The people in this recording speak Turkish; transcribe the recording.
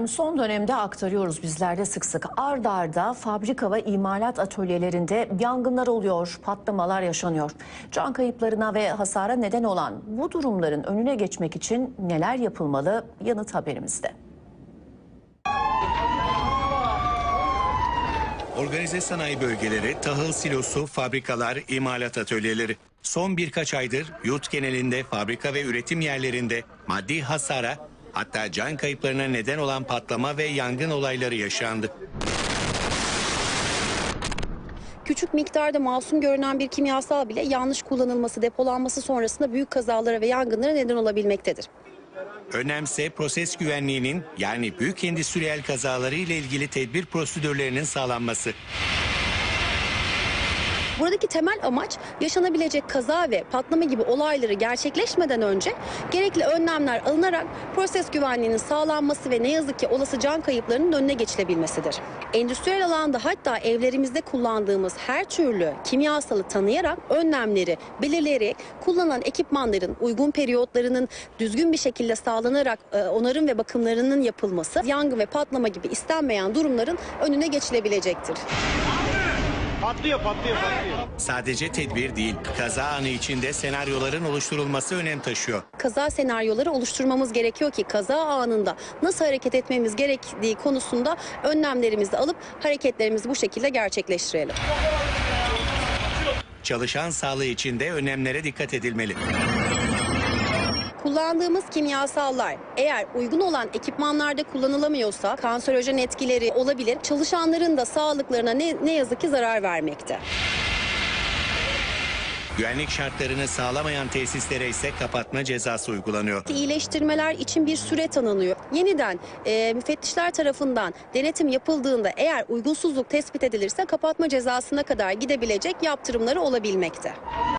Efendim son dönemde aktarıyoruz bizler de sık sık. Ard arda fabrika ve imalat atölyelerinde yangınlar oluyor, patlamalar yaşanıyor. Can kayıplarına ve hasara neden olan bu durumların önüne geçmek için neler yapılmalı? Yanıt haberimizde. Organize sanayi bölgeleri, tahıl silosu, fabrikalar, imalat atölyeleri. Son birkaç aydır yurt genelinde fabrika ve üretim yerlerinde maddi hasara hatta can kayıplarına neden olan patlama ve yangın olayları yaşandı. Küçük miktarda masum görünen bir kimyasal bile yanlış kullanılması, depolanması sonrasında büyük kazalara ve yangınlara neden olabilmektedir. Önemse proses güvenliğinin yani büyük endüstriyel kazaları ile ilgili tedbir prosedürlerinin sağlanması. Buradaki temel amaç yaşanabilecek kaza ve patlama gibi olayları gerçekleşmeden önce gerekli önlemler alınarak proses güvenliğinin sağlanması ve ne yazık ki olası can kayıplarının önüne geçilebilmesidir. Endüstriyel alanda hatta evlerimizde kullandığımız her türlü kimyasalı tanıyarak önlemleri belirleyerek kullanılan ekipmanların uygun periyotlarının düzgün bir şekilde sağlanarak e, onarım ve bakımlarının yapılması yangın ve patlama gibi istenmeyen durumların önüne geçilebilecektir. Patlıyor, patlıyor, patlıyor. Sadece tedbir değil, kaza anı içinde senaryoların oluşturulması önem taşıyor. kaza senaryoları oluşturmamız gerekiyor ki kaza anında nasıl hareket etmemiz gerektiği konusunda önlemlerimizi alıp hareketlerimizi bu şekilde gerçekleştirelim. Çalışan sağlığı için de önlemlere dikkat edilmeli. Kullandığımız kimyasallar eğer uygun olan ekipmanlarda kullanılamıyorsa kanserojen etkileri olabilir. Çalışanların da sağlıklarına ne, ne yazık ki zarar vermekte. Güvenlik şartlarını sağlamayan tesislere ise kapatma cezası uygulanıyor. İyileştirmeler için bir süre tanınıyor. Yeniden e, müfettişler tarafından denetim yapıldığında eğer uygunsuzluk tespit edilirse kapatma cezasına kadar gidebilecek yaptırımları olabilmekte.